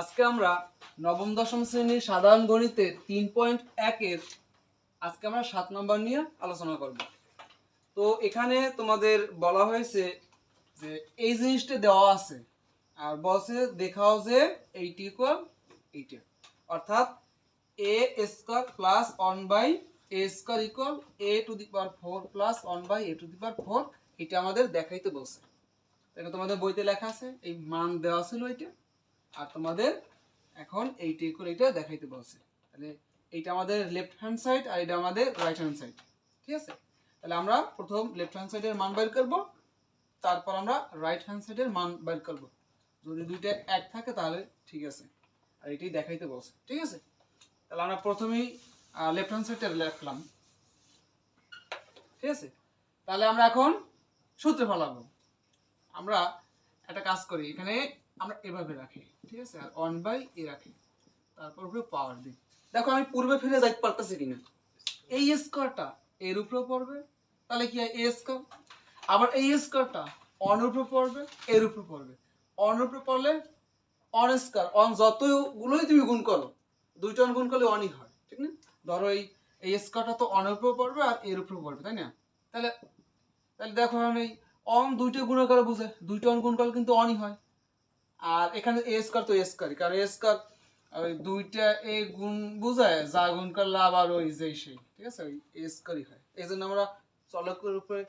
আজকে আমরা নবম, দশম শ্রেণির সাধারণ গণিতে তিন পয়েন্ট একের আজকে আমরা সাত নম্বর নিয়ে আলোচনা করব। তো এখানে তোমাদের বলা হয়েছে যে এই জিনিসটা দেওয়া আছে আর বলছে দেখাও যে এইটি ইকুয়াল এইটা। অর্থাৎ a square plus one by a square equal a to the power four plus one by a to the power four, এটা আমাদের দেখাইতে বলছে। এটা তোমাদের বইতে লেখা আছে, এই মান দেওয়া ছিল এটা আর তোমাদের এখন এইটা করে এটা দেখাইতে বলছে। তাহলে এইটা আমাদের লেফট হ্যান্ড সাইড আর এটা আমাদের রাইট হ্যান্ড সাইড ঠিক আছে? তাহলে আমরা প্রথম লেফট হ্যান্ড সাইডের মান বের করব, তারপর আমরা রাইট হ্যান্ড সাইডের মান বের করব। যদি দুইটা এক থাকে তাহলে ঠিক আছে, আর এটাই দেখাইতে বলছে, ঠিক আছে? তাহলে আমরা প্রথমেই লেফট হ্যান্ড সাইডটা লিখলাম ঠিক আছে? তাহলে আমরা এখন সূত্রে ফলাবো। আমরা একটা কাজ করি, এখানে আমরা এভাবে রাখি, ঠিক আছে? আর ওয়ান বাই এ রাখি। তারপর উপরে পাওয়ার দিই দেখো, আমি পূর্বে ফিরে যাইতে পারতেছি কিনা? এই স্কোয়ারটা এর উপরে পড়বে, তাহলে কি হয়? এ স্কোয়ার আবার এই স্কোয়ারটা অন উপরে পড়বে, এর উপরে পড়বে। অন উপরে পড়লে অন স্কোয়ার অন যতগুলোই তুমি গুণ করো, দুইটা অন গুণ করলে অনই হয়, ঠিক না? ধরো এই এই স্কোয়ারটা তো অনের উপরে পড়বে আর এর উপরে পড়বে, তাই না? তাহলে তাহলে দেখো, আমি অন দুইটা গুণ করে বুঝে, দুইটা অন গুণ করলে কিন্তু অনই হয়। আর এখানে এ স্কোয়ার তো এ স্কোয়ারই কারণ এ স্কোয়ার ওই দুইটা এ গুণ বুঝায়, যা গুণ করলে আবার ওই যে সেই। ঠিক আছে? ওই এ স্কোয়ারই হয়। এই জন্য আমরা চলকের উপরে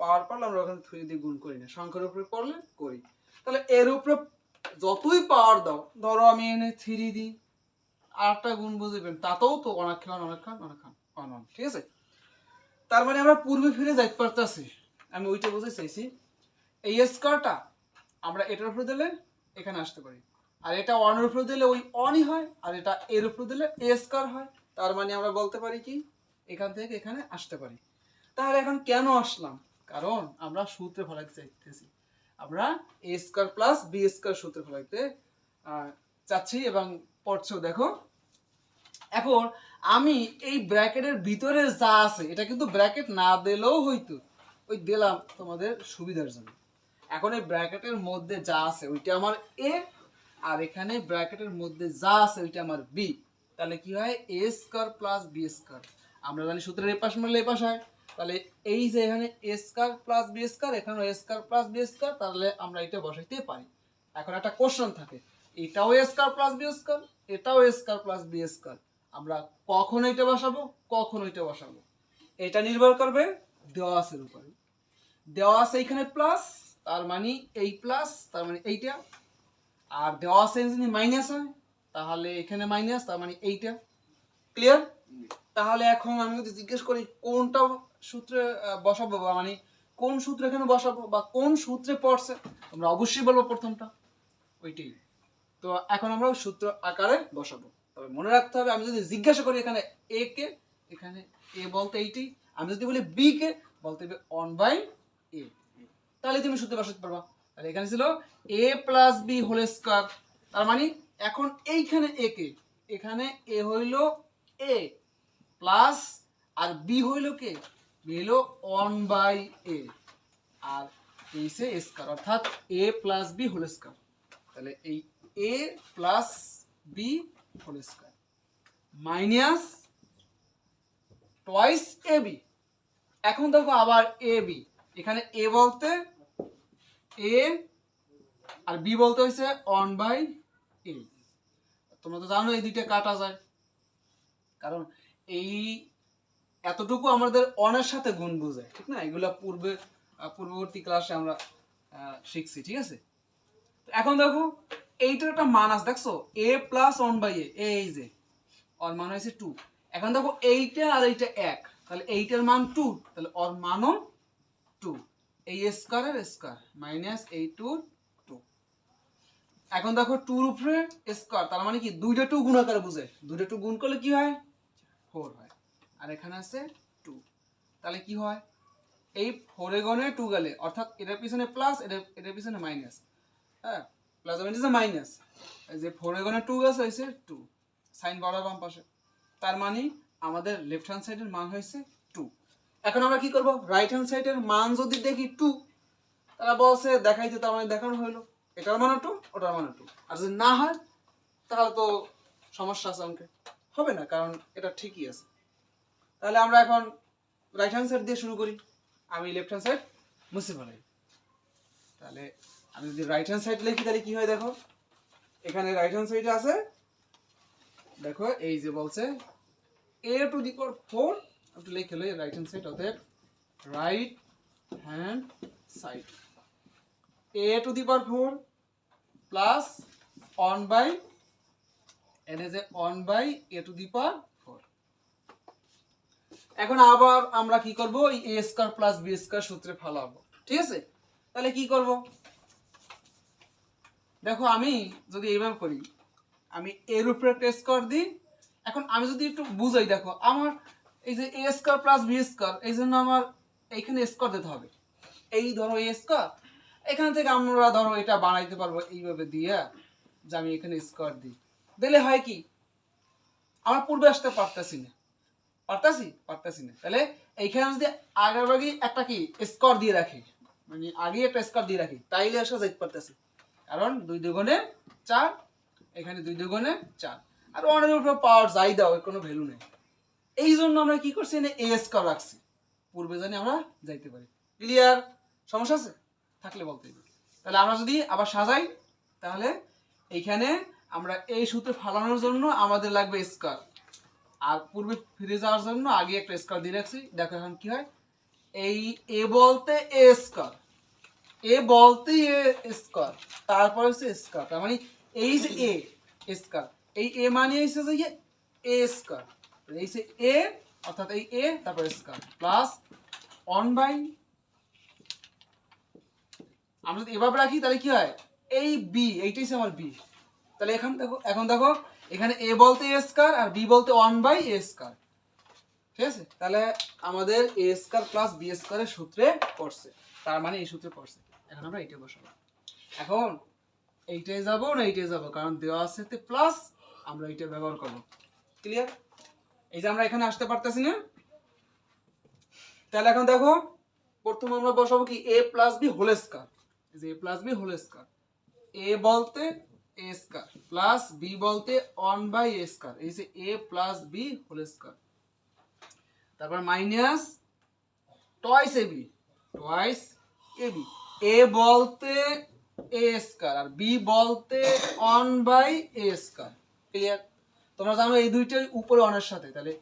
পাওয়ার পারলে আমরা ওখানে থ্রি দিয়ে গুণ করি না। সংখ্যার উপরে পড়লে করি। তাহলে এর উপরে যতই পাওয়ার দাও, ধরো আমি এনে থ্রি দিই আটটা গুণ বুঝবেন তাতেও তো অনেক খান অনেক খান অনেক খান অন ঠিক আছে? তার মানে আমরা পূর্বে ফিরে যাইতে পারতেছি। আমি ওইটা বুঝে চাইছি। এই স্কোয়ারটা আমরা এটার উপরে দিলে এখানে আসতে পারি। আর এটা ওয়ানের উপরে দিলে ওই অনই হয়, আর এটা এর উপরে দিলে এ স্কোয়ার হয়। তার মানে আমরা বলতে পারি কি? এখান থেকে এখানে আসতে পারি। তাহলে এখন কেন আসলাম? কারণ আমরা সূত্রে ফলাইতে চাইতেছি। আমরা a square plus b square সূত্রে ফলাইতে চাচ্ছি এবং পড়ছো, দেখো। এখন আমি এই ব্র্যাকেটের ভিতরে যা আছে, এটা কিন্তু ব্র্যাকেট না দিলেও হইতো। ওই দিলাম তোমাদের সুবিধার জন্য। এখন এই ব্র্যাকেটের মধ্যে যা আছে, ওইটা আমার এ আর এখানে ব্র্যাকেটের মধ্যে যা আছে, ওইটা আমার বি তাহলে কি হয়? A square plus b square আমরা জানি সূত্রের এপাশ মারলে এপাশ হয়। তাহলে এই যে এখানে a square plus b square এখানে a square plus b square তাহলে আমরা এটা বসাইতে পারি। এখন একটা কোশ্চেন থাকে, এটাও a square plus b square এটাও a square plus b square আমরা কখন এটা বসাবো? কখন এটা বসাবো? এটা নির্ভর করবে দেওয়া আছের উপরে। দেওয়া আছে এখানে প্লাস তার মানে এই প্লাস তার মানে এইটা। আর দেওয়া আছে যদি মাইনাস হয়, তাহলে এখানে মাইনাস তার মানে এইটা। ক্লিয়ার তাহলে এখন আমি যদি জিজ্ঞেস করি, কোনটা সূত্রে বসাবো বা মানে কোন সূত্র এখানে বসাবো বা কোন সূত্রে পড়ছে? তোমরা অবশ্যই বলব প্রথমটা। ওইটাই। তো এখন আমরা সূত্র আকারে বসাবো। তবে মনে রাখতে হবে, আমি যদি জিজ্ঞাসা করি এখানে এ কে, এখানে এ বলতে এইটি। আমি যদি বলি বি কে, বলতে হবে অন বাই এ তাহলে তুমি সূত্রে বসাতে পারবা তাহলে এখানে ছিল a plus b whole square তার মানে এখন এইখানে এ কে? এখানে এ হইল এ প্লাস আর বি হইল কে? বি হইল ওয়ান বাই এ আর এই সে স্কোয়ার অর্থাৎ a plus b whole square তাহলে এই a plus b whole square minus twice a b এখন দেখো আবার এ বি এখানে এ বলতে এ আর বি বলতে হয়েছে অন বাই এ তোমরা তো জানো এই দুইটা কাটা যায়। কারণ এই এতটুকু আমাদের অনের সাথে গুণ বোঝায়, ঠিক না? এগুলা পূর্বে পূর্ববর্তী ক্লাসে আমরা শিখছি, ঠিক আছে? এখন দেখো, এইটার একটা মান আছে, দেখছ? A plus one by a এই যে ওর মান হয়েছে টু এখন দেখো এইটা আর এইটা এক, তাহলে এইটার মান টু তাহলে ওর মানও টু এই স্কোয়ারের স্কোয়ার মাইনাস এই টু টু এখন দেখো টুর উপরে স্কোয়ার তার মানে কি? দুইটা টু গুণ আকারে বুঝে। দুইটা টু গুণ করলে কি হয়? ফোর হয়। আর এখানে আছে টু তাহলে কি হয়? এই ফোরে গণে টু গেলে, অর্থাৎ এটার পিছনে প্লাস এটার এটার পিছনে মাইনাস হ্যাঁ? প্লাস মাইনাস মাইনাস যে ফোরে গণে টু গেছে, হয়েছে টু সাইন বড় বাম পাশে। তার মানে আমাদের লেফট হ্যান্ড সাইডের মান হয়েছে টু এখন আমরা কি করব? রাইট হ্যান্ড সাইডের মান যদি দেখি টু তারা বলছে দেখাইতে তার মানে দেখানো হলো এটার মানে টু ওটার মানে টু আর যদি না হয়, তাহলে তো সমস্যা আছে অঙ্কে। হবে না, কারণ এটা ঠিকই আছে। তাহলে আমরা এখন রাইট হ্যান্ড সাইড দিয়ে শুরু করি। আমি লেফট হ্যান্ড সাইড মুছে ফেলাই। তাহলে আমি যদি রাইট হ্যান্ড সাইড লিখি, তাহলে কি হয় দেখো? এখানে রাইট হ্যান্ড সাইডে আছে। দেখো, এই যে বলছে এ টু দি পাওয়ার ফোর একটু লিখে লই রাইট হ্যান্ড সাইড অতএব right hand side a to the power four plus one by n as a one by a to the power four এখন আবার আমরা কি করব? এই a square plus b square সূত্রে ফালাবো। ঠিক আছে? তাহলে কি করব? দেখো, আমি যদি এইভাবে করি, আমি এর উপরে একটা স্কোয়ার দিই। এখন আমি যদি একটু বুঝাই, দেখো, আমার এই যে a square plus b square এই জন্য আমার এইখানে স্কোয়ার দিতে হবে। এই ধরো এ স্কোয়ার এখান থেকে আমরা ধরো এটা বানাইতে পারব এইভাবে দিয়ে যে আমি এখানে স্কোয়ার দিই। দিলে হয় কি? আমার পূর্বে আসতে পারতাছি না। পারতাছি? পারতাছি না। তাহলে এইখানে যদি আগের ভাগে একটা কি? স্কোয়ার দিয়ে রাখি। মানে আগে একটা স্কোয়ার দিয়ে রাখি, তাইলে আসা যাইতে পারতাছি। কারণ দুই দুগুণে চার, এখানে দুই দুগুণে চার। আর অনেক উপরে পাওয়ার যাই দাও কোনো ভ্যালু নেই। এই জন্য আমরা কি করছি? এনে এ স্কোয়ার রাখছি। পূর্বে জানি আমরা যাইতে পারি। ক্লিয়ার সমস্যা আছে? থাকলে বলতে। তাহলে আমরা যদি আবার সাজাই, তাহলে এইখানে আমরা এই সূত্রে ফালানোর জন্য আমাদের লাগবে স্কোয়ার আর পূর্বে ফিরে যাওয়ার জন্য আগে একটা স্কোয়ার দিয়ে রাখছি। দেখো এখন কি হয়? এই এ বলতে এ স্কোয়ার এ বলতে এ স্কোয়ার তারপর হচ্ছে স্কোয়ার তার মানে এই যে এ স্কোয়ার এই এ মানে হচ্ছে যে এ স্কোয়ার এ অর্থাৎ এই এ তারপর প্লাস বাই আমরা রাখি, তাহলে কি হয়? এই এইটাই আমার বি তাহলে দেখো, এখন দেখো, এখানে এ বলতে এ আর বি বলতে বাই এ ঠিক আছে? তাহলে আমাদের এ প্লাস বি সূত্রে পড়ছে। তার মানে এই সূত্রে পড়ছে। এখন আমরা এইটা বসাবো। এখন এইটাই যাব না এইটাই যাব? কারণ দেওয়া আছে প্লাস আমরা এইটা ব্যবহার করব। ক্লিয়ার এই যে আমরা এখানে আসতে পারতেছি না। তাহলে এখন দেখো, প্রথমে আমরা বসাবো কি? A plus b whole square এই যে a plus b whole square a বলতে এ স্কয়ার প্লাস বি বলতে অন বাই এ স্কয়ার এই যে a plus b whole square তারপর minus twice a b twice a b a বলতে a square আর B বলতে one by a square clear তোমরা জানো এই দুইটাই উপরে অনের সাথে, তাহলে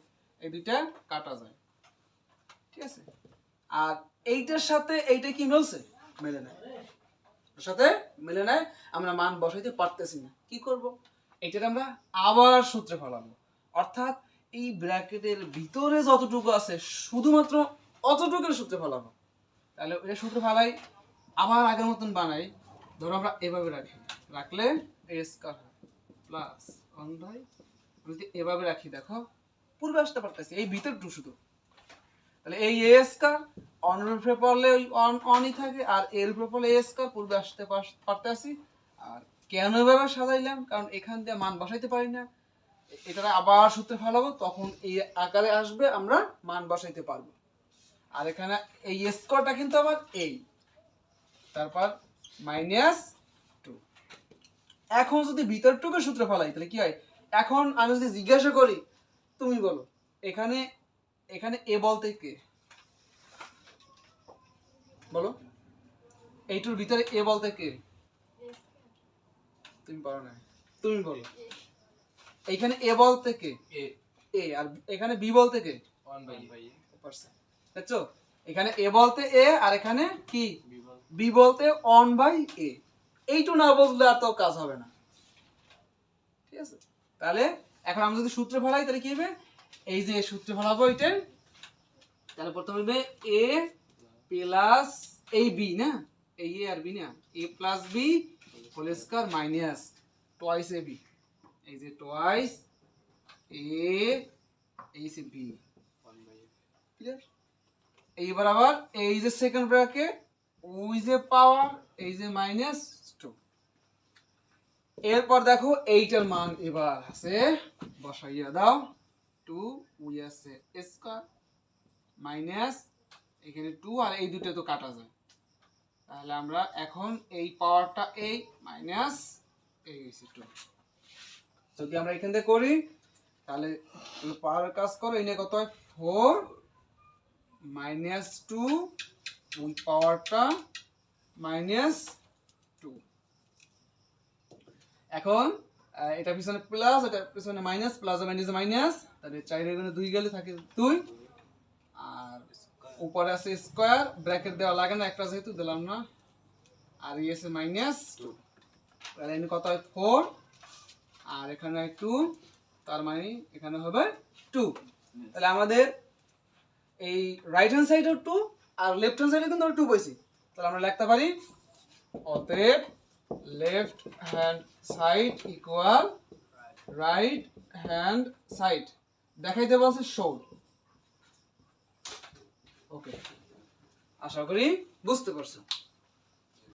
এই দুইটা কাটা যায়। ঠিক আছে? আর এইটার সাথে এইটা কি মিলছে? মেলে না সাথে মেলে নাই, আমরা মান বসাইতে পারতেছি না। কি করব? এইটার আমরা আবার সূত্রে ফলাবো। অর্থাৎ এই ব্র্যাকেটের ভিতরে যতটুকু আছে, শুধুমাত্র অতটুকুর সূত্রে ফলাবো। তাহলে এটা সূত্র ফালাই, আবার আগের মতন বানাই। ধরো আমরা এভাবে রাখি। রাখলে a square plus one by যদি এভাবে রাখি, দেখো। পূর্বে আসতে পারতেছি এই ভিতরটুকু শুধু। তাহলে এই এ স্কয়ার অনের পড়লে ওই অন অনই থাকে, আর এর উপরে পড়লে এ পূর্বে আসতে পার- পারতেছি আর কেন এভাবে সাজাইলাম? কারণ এখান দিয়ে মান বসাইতে পারি না। এটা আবার সূত্রে ফেলাবো, তখন এই আকারে আসবে, আমরা মান বসাইতে পারব। আর এখানে এই স্কোরটা কিন্তু আবার এই। তারপর মাইনাস টু এখন যদি ভিতরটুকু সূত্র ফেলাই, তাহলে কি হয়? এখন আমি যদি জিজ্ঞাসা করি তুমি বলো এখানে এখানে এ বলতে কে? বলো এইটুর ভিতরে এ বলতে কে? তুমি পারো না। তুমি বলো। এইখানে এ বলতে কে? এ। আর এখানে বি বলতে কে? দেখছ? এখানে এ বলতে এ আর এখানে কি? বি বলতে। One by a. এইটু না বুঝলে আর তো কাজ হবে না। ঠিক আছে? তাহলে এখন আমরা যদি সূত্রে ফেলাই, তাহলে কি হবে? এই যে সূত্রে ফেলাবো এটা তাহলে প্রথমে হবে এ প্লাস এই বি না? এই এ আর বি না? A plus b whole square minus twice a b এই যে টয়েস এ এই সে বি এইবার আবার এই যে সেকেন্ড ব্র্যাকেট ওই যে পাওয়ার এই যে মাইনাস টু এরপর দেখো এইটার মান এবার আছে। বসাইয়া দাও। টু উই আছে স্কয়ার মাইনাস এখানে টু আর এই দুটো তো কাটা যায়। তাহলে আমরা এখন এই পাওয়ারটা এই মাইনাস এই হচ্ছে টু যদি আমরা এখান থেকে করি, তাহলে পাওয়ার কাজ করো, এনে কত হয়? ফোর মাইনাস টু ওই পাওয়ারটা মাইনাস এখন এটা পিছনে প্লাস এটা পিছনে মাইনাস প্লাস মাইনাস মাইনাস তাহলে চাইলে এখানে দুই গেলে থাকে দুই। আর উপরে আছে স্কোয়ার ব্র্যাকেট দেওয়া লাগে না, একটা যেহেতু দিলাম না। আর ই আছে মাইনাস টু তাহলে এখানে কত হয়? ফোর আর এখানে হয় টু তার মানে এখানে হবে টু তাহলে আমাদের এই রাইট হ্যান্ড সাইডেও টু আর লেফট হ্যান্ড সাইডে কিন্তু টু পাইছি। তাহলে আমরা লিখতে পারি অতএব left hand side equal right hand side দেখাইতে বলছে শো ওকে আশা করি বুঝতে পারছ।